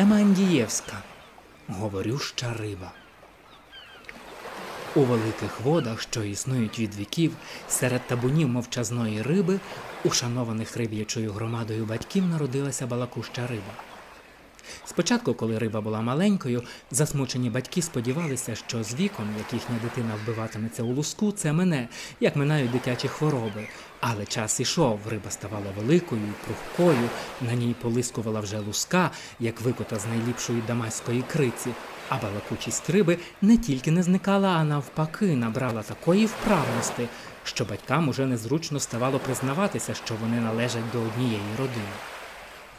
Емандієвська говорюща риба. У великих водах, що існують від віків, серед табунів мовчазної риби, ушанованих риб'ячою громадою батьків, народилася балакуща риба. Спочатку, коли риба була маленькою, засмучені батьки сподівалися, що з віком, як їхня дитина вбиватиметься у луску, це мине, як минають дитячі хвороби. Але час ішов, риба ставала великою і прухкою, на ній полискувала вже луска, як викота з найліпшої дамаської криці. А балакучість риби не тільки не зникала, а навпаки набрала такої вправності, що батькам уже незручно ставало признаватися, що вони належать до однієї родини.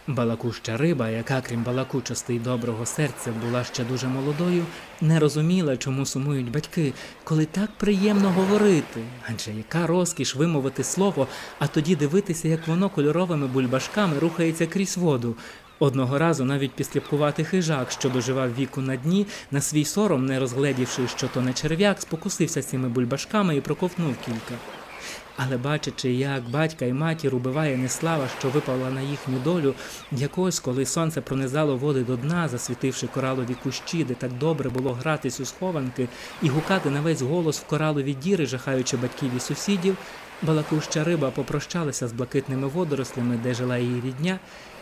Балакуща риба, яка, крім балакучости й доброго серця, була ще дуже молодою, не розуміла, чому сумують батьки, коли так приємно говорити. Адже яка розкіш вимовити слово, а тоді дивитися, як воно кольоровими бульбашками рухається крізь воду. Одного разу навіть післіпкуватий хижак, що доживав віку на дні, на свій сором, не розгледівши, що то не черв'як, спокусився цими бульбашками і проковтнув кілька. Але бачачи, як батька і матір убиває неслава, що випала на їхню долю, якось, коли сонце пронизало води до дна, засвітивши коралові кущі, де так добре було гратись у схованки і гукати на весь голос в коралові діри, жахаючи батьків і сусідів, балакуща риба попрощалася з блакитними водорослями, де жила її рідня,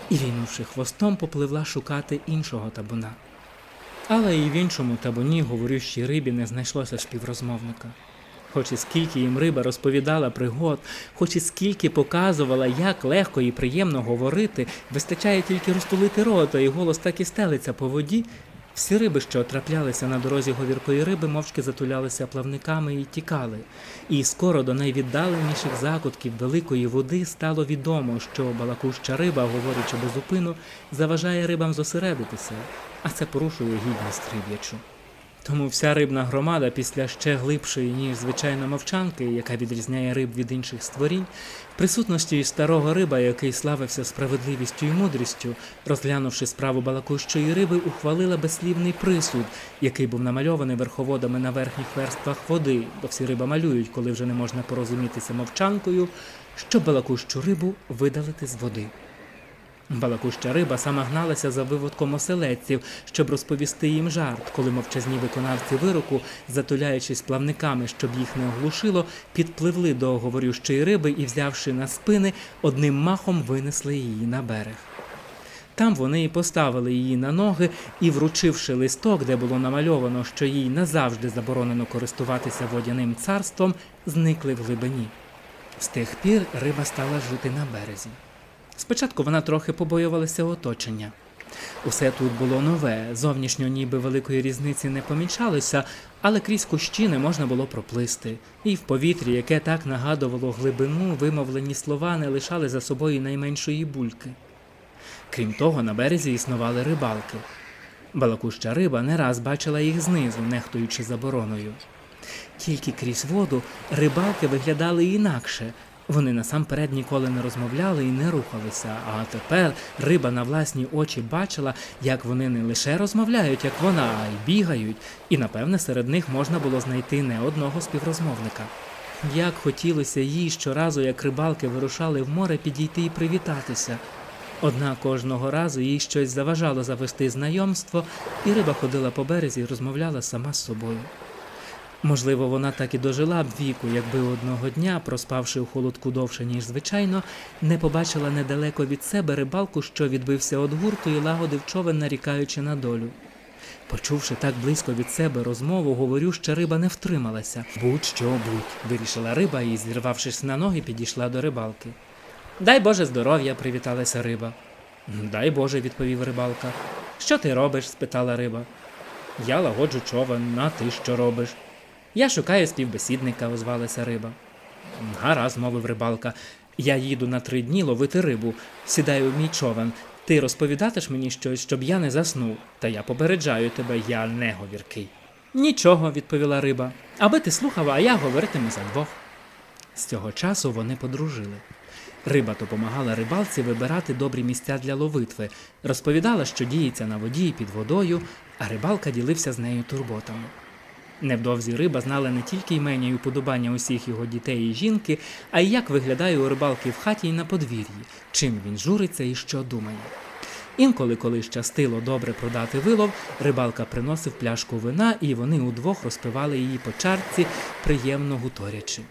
і, війнувши хвостом, попливла шукати іншого табуна. Але і в іншому табуні говорющій рибі не знайшлося співрозмовника. Хоч і скільки їм риба розповідала пригод, хоч і скільки показувала, як легко і приємно говорити, вистачає тільки розтулити рота, і голос так і стелиться по воді. Всі риби, що траплялися на дорозі говіркої риби, мовчки затулялися плавниками і тікали. І скоро до найвіддаленіших закутків великої води стало відомо, що балакуща риба, говорячи безупину, заважає рибам зосередитися, а це порушує гідність риб'ячу. Тому вся рибна громада після ще глибшої, ніж звичайно мовчанки, яка відрізняє риб від інших створінь, в присутності старого риба, який славився справедливістю і мудрістю, розглянувши справу балакущої риби, ухвалила безслівний присуд, який був намальований верховодами на верхніх верствах води, бо всі риба малюють, коли вже не можна порозумітися мовчанкою, щоб балакущу рибу видалити з води. Балакуща риба сама гналася за виводком оселедців, щоб розповісти їм жарт, коли мовчазні виконавці вироку, затуляючись плавниками, щоб їх не оглушило, підпливли до говорющої риби і, взявши на спини, одним махом винесли її на берег. Там вони і поставили її на ноги і, вручивши листок, де було намальовано, що їй назавжди заборонено користуватися водяним царством, зникли в глибині. З тих пір риба стала жити на березі. Спочатку вона трохи побоювалася оточення. Усе тут було нове, зовнішньо ніби великої різниці не помічалося, але крізь кущі не можна було проплисти, і в повітрі, яке так нагадувало глибину, вимовлені слова не лишали за собою найменшої бульки. Крім того, на березі існували рибалки. Балакуща риба не раз бачила їх знизу, нехтуючи забороною. Тільки крізь воду рибалки виглядали інакше. Вони насамперед ніколи не розмовляли і не рухалися, а тепер риба на власні очі бачила, як вони не лише розмовляють, як вона, а й бігають, і напевне серед них можна було знайти не одного співрозмовника. Як хотілося їй щоразу, як рибалки вирушали в море, підійти і привітатися. Однак кожного разу їй щось заважало завести знайомство, і риба ходила по березі і розмовляла сама з собою. Можливо, вона так і дожила б віку, якби одного дня, проспавши у холодку довше, ніж звичайно, не побачила недалеко від себе рибалку, що відбився від гурту і лагодив човен, нарікаючи на долю. Почувши так близько від себе розмову, говорю, що риба не втрималася. Будь-що будь, вирішила риба і, зірвавшись на ноги, підійшла до рибалки. Дай Боже здоров'я, привіталася риба. Дай Боже, відповів рибалка. Що ти робиш? спитала риба. Я лагоджу човен, а ти що робиш? Я шукаю співбесідника, озвалася риба. Гаразд, мовив рибалка. Я їду на три дні ловити рибу, сідаю в мій човен. Ти розповідатиш мені щось, щоб я не заснув, та я попереджаю тебе, я не говіркий. Нічого, відповіла риба. Аби ти слухав, а я говоритиму за двох. З цього часу вони подружили. Риба допомагала рибалці вибирати добрі місця для ловитви, розповідала, що діється на воді і під водою, а рибалка ділився з нею турботами. Невдовзі риба знала не тільки імення і уподобання усіх його дітей і жінки, а й як виглядає у рибалки в хаті і на подвір'ї, чим він журиться і що думає. Інколи, коли щастило добре продати вилов, рибалка приносив пляшку вина, і вони удвох розпивали її по чарці, приємно гуторячи.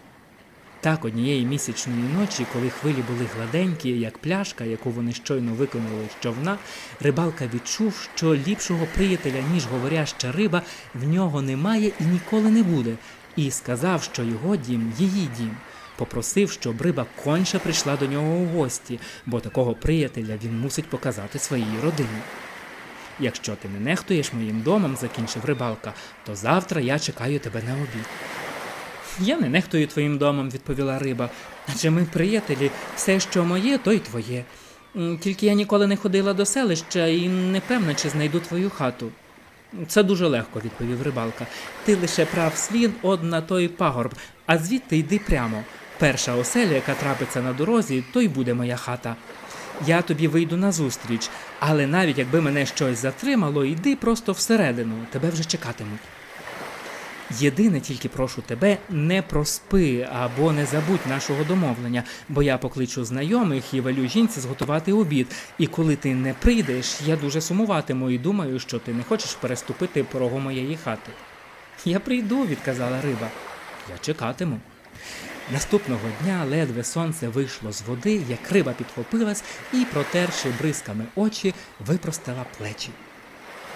Так однієї місячної ночі, коли хвилі були гладенькі, як пляшка, яку вони щойно виконали з човна, рибалка відчув, що ліпшого приятеля, ніж говоряща риба, в нього немає і ніколи не буде, і сказав, що його дім її дім. Попросив, щоб риба конче прийшла до нього у гості, бо такого приятеля він мусить показати своїй родині. Якщо ти не нехтуєш моїм домом, закінчив рибалка, то завтра я чекаю тебе на обід. Я не нехтую твоїм домом, відповіла риба. Адже ми приятелі, все, що моє, то й твоє. Тільки я ніколи не ходила до селища і не певна, чи знайду твою хату. Це дуже легко, відповів рибалка. Ти лише прав слід од на той пагорб, а звідти йди прямо. Перша оселя, яка трапиться на дорозі, то й буде моя хата. Я тобі вийду назустріч, але навіть якби мене щось затримало, йди просто всередину, тебе вже чекатимуть. Єдине тільки прошу тебе, не проспи або не забудь нашого домовлення, бо я покличу знайомих і велю жінці зготувати обід. І коли ти не прийдеш, я дуже сумуватиму і думаю, що ти не хочеш переступити порогу моєї хати. Я прийду, відказала риба. Я чекатиму. Наступного дня ледве сонце вийшло з води, як риба підхопилась і, протерши бризками очі, випростала плечі.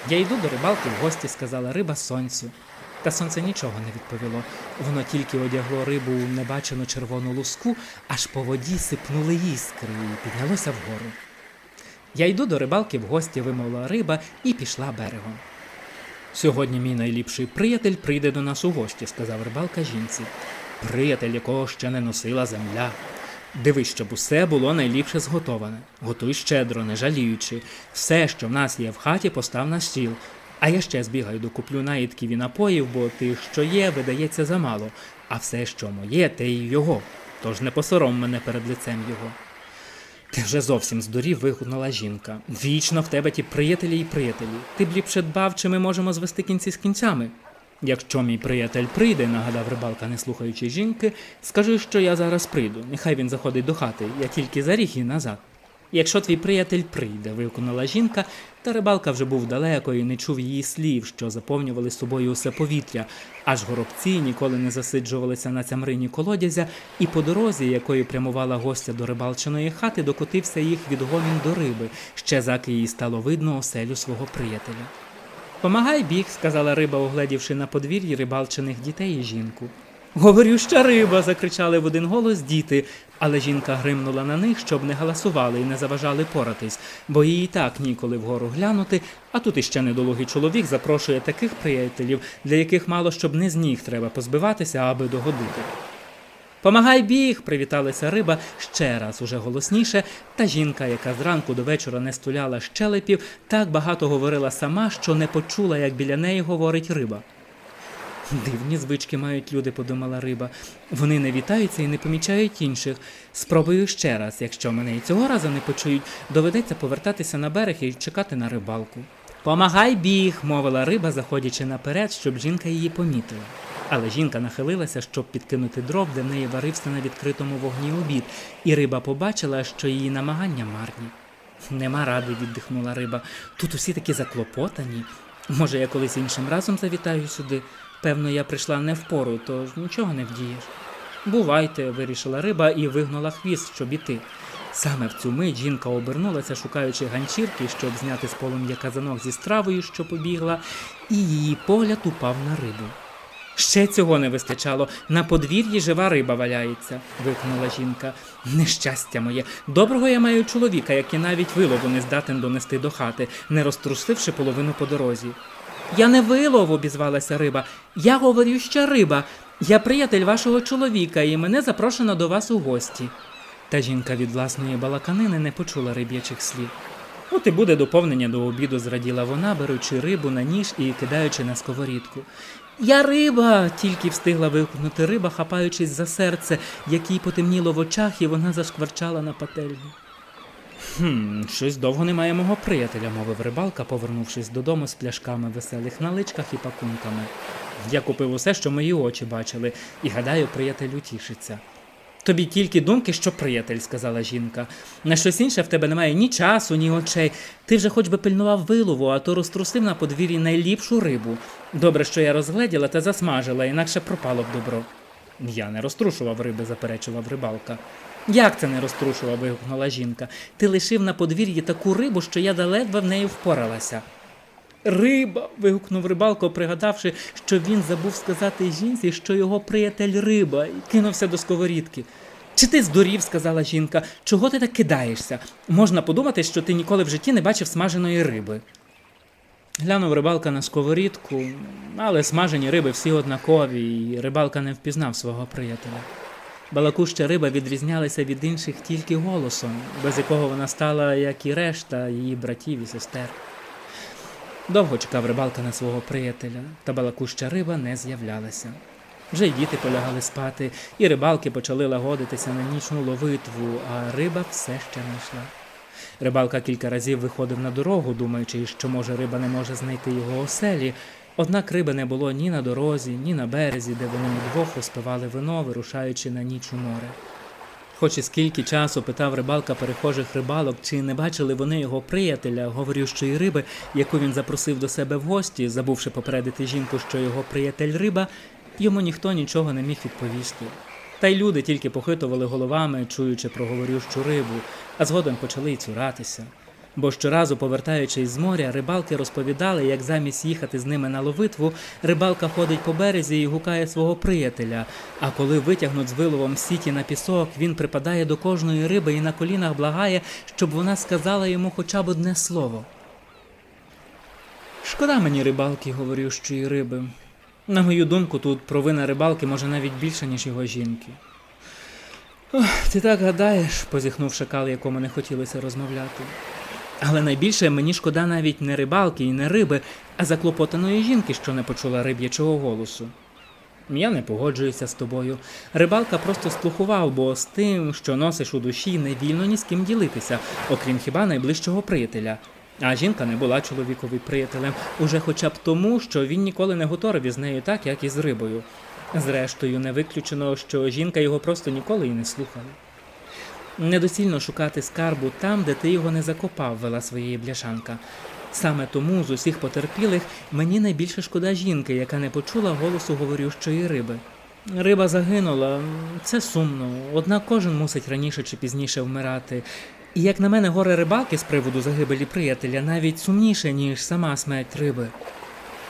Я йду до рибалки в гості, сказала риба сонцю. Та сонце нічого не відповіло. Воно тільки одягло рибу у небачену червону луску, аж по воді сипнули іскри і піднялося вгору. Я йду до рибалки в гості, вимовила риба і пішла берегом. Сьогодні мій найліпший приятель прийде до нас у гості, сказав рибалка жінці. Приятель, якого ще не носила земля. Дивись, щоб усе було найліпше зготоване. Готуй щедро, не жаліючи. Все, що в нас є в хаті, постав на стіл. А я ще збігаю докуплю наїдків і напоїв, бо тих, що є, видається замало, а все, що моє, те й його. Тож не посором мене перед лицем його. Ти вже зовсім здурів, вигукнула жінка. Вічно в тебе ті приятелі і приятелі. Ти б ліпше дбав, чи ми можемо звести кінці з кінцями. Якщо мій приятель прийде, нагадав рибалка, не слухаючи жінки, скажи, що я зараз прийду. Нехай він заходить до хати, я тільки за ріг і назад. Якщо твій приятель прийде, вигукнула жінка, та рибалка вже був далеко і не чув її слів, що заповнювали собою усе повітря, аж горобці ніколи не засиджувалися на цямрині колодязя, і по дорозі, якою прямувала гостя до рибалчиної хати, докотився їх відгомін до риби, ще заки їй стало видно оселю свого приятеля. Помагай біг, сказала риба, огледівши на подвір'ї рибалчиних дітей і жінку. Говорюща риба. закричали в один голос діти, але жінка гримнула на них, щоб не галасували і не заважали поратись, бо їй так ніколи вгору глянути, а тут іще недолугий чоловік запрошує таких приятелів, для яких мало щоб не з ніг треба позбиватися, аби догодити. Помагай біг, привіталася риба ще раз уже голосніше, та жінка, яка зранку до вечора не стуляла щелепів, так багато говорила сама, що не почула, як біля неї говорить риба. Дивні звички мають люди, подумала риба. Вони не вітаються і не помічають інших. Спробую ще раз, якщо мене і цього разу не почують, доведеться повертатися на берег і чекати на рибалку. Помагай біг, мовила риба, заходячи наперед, щоб жінка її помітила. Але жінка нахилилася, щоб підкинути дров, де в неї варився на відкритому вогні обід, і риба побачила, що її намагання марні. Нема ради, віддихнула риба. Тут усі такі заклопотані. Може, я колись іншим разом завітаю сюди. Певно, я прийшла не впору, то нічого не вдієш. Бувайте, вирішила риба і вигнула хвіст, щоб іти. Саме в цю мить жінка обернулася, шукаючи ганчірки, щоб зняти з полум'я казанок зі стравою, що побігла, і її погляд упав на рибу. Ще цього не вистачало. На подвір'ї жива риба валяється, вигукнула жінка. Нещастя моє. Доброго я маю чоловіка, який навіть вилову не здатен донести до хати, не розтрусивши половину по дорозі. Я не вилов, обізвалася риба. Я говорю ще риба. Я приятель вашого чоловіка, і мене запрошено до вас у гості. Та жінка від власної балаканини не почула риб'ячих слів. От і буде доповнення до обіду, зраділа вона, беручи рибу на ніж і кидаючи на сковорідку. Я риба. тільки встигла вигукнути риба, хапаючись за серце, якій потемніло в очах, і вона зашкварчала на пательню. Хм, щось довго немає мого приятеля, мовив рибалка, повернувшись додому з пляшками веселих наличках і пакунками. Я купив усе, що мої очі бачили, і гадаю, приятель утішиться. Тобі тільки думки, що приятель, сказала жінка. На щось інше в тебе немає ні часу, ні очей. Ти вже хоч би пильнував вилову, а то розтрусив на подвір'ї найліпшу рибу. Добре, що я розгледіла та засмажила, інакше пропало б добро. Я не розтрушував риби, заперечував рибалка. Як це не розтрушував? вигукнула жінка. Ти лишив на подвір'ї таку рибу, що я даледве в неї впоралася. Риба. вигукнув рибалко, пригадавши, що він забув сказати жінці, що його приятель риба, і кинувся до сковорідки. Чи ти здурів, сказала жінка, чого ти так кидаєшся? Можна подумати, що ти ніколи в житті не бачив смаженої риби. Глянув рибалка на сковорідку, але смажені риби всі однакові, і рибалка не впізнав свого приятеля. Балакуща риба відрізнялася від інших тільки голосом, без якого вона стала, як і решта її братів і сестер. Довго чекав рибалка на свого приятеля, та балакуща риба не з'являлася. Вже й діти полягали спати, і рибалки почали лагодитися на нічну ловитву, а риба все ще не йшла. Рибалка кілька разів виходив на дорогу, думаючи, що може риба не може знайти його оселі. Однак риби не було ні на дорозі, ні на березі, де вони удвох розпивали вино, вирушаючи на ніч у море. Хоч і скільки часу питав рибалка перехожих рибалок, чи не бачили вони його приятеля, говорющої риби, яку він запросив до себе в гості, забувши попередити жінку, що його приятель риба, йому ніхто нічого не міг відповісти. Та й люди тільки похитували головами, чуючи про говорющу рибу, а згодом почали й цуратися. Бо щоразу, повертаючись з моря, рибалки розповідали, як замість їхати з ними на ловитву, рибалка ходить по березі і гукає свого приятеля. А коли витягнуть з виловом сіті на пісок, він припадає до кожної риби і на колінах благає, щоб вона сказала йому хоча б одне слово. Шкода мені рибалки, говорющої риби. На мою думку, тут провина рибалки може навіть більше, ніж його жінки. Ох, ти так гадаєш, позіхнув шакал, якому не хотілося розмовляти. Але найбільше мені шкода навіть не рибалки і не риби, а заклопотаної жінки, що не почула риб'ячого голосу. Я не погоджуюся з тобою. Рибалка просто сплухував, бо з тим, що носиш у душі, не вільно ні з ким ділитися, окрім хіба найближчого приятеля. А жінка не була чоловікові приятелем, уже хоча б тому, що він ніколи не готорив із нею так, як і з рибою. Зрештою, не виключено, що жінка його просто ніколи і не слухала. Недоцільно шукати скарбу там, де ти його не закопав, вела своєї бляшанка. Саме тому з усіх потерпілих мені найбільше шкода жінки, яка не почула голосу говорющої риби. Риба загинула, це сумно, однак кожен мусить раніше чи пізніше вмирати. І як на мене, горе рибалки з приводу загибелі приятеля навіть сумніше, ніж сама смерть риби.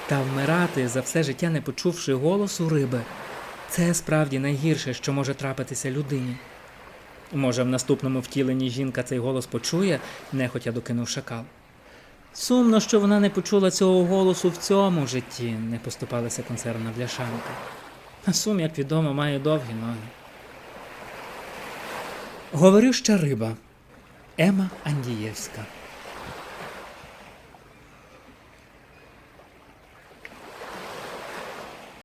Та вмирати за все життя не почувши голосу риби, це справді найгірше, що може трапитися людині. Може, в наступному втіленні жінка цей голос почує, нехотя докинув шакал. Сумно, що вона не почула цього голосу в цьому житті, не поступалася консервна бляшанка. А сум, як відомо, має довгі ноги. Говорюща риба. Ема Андієвська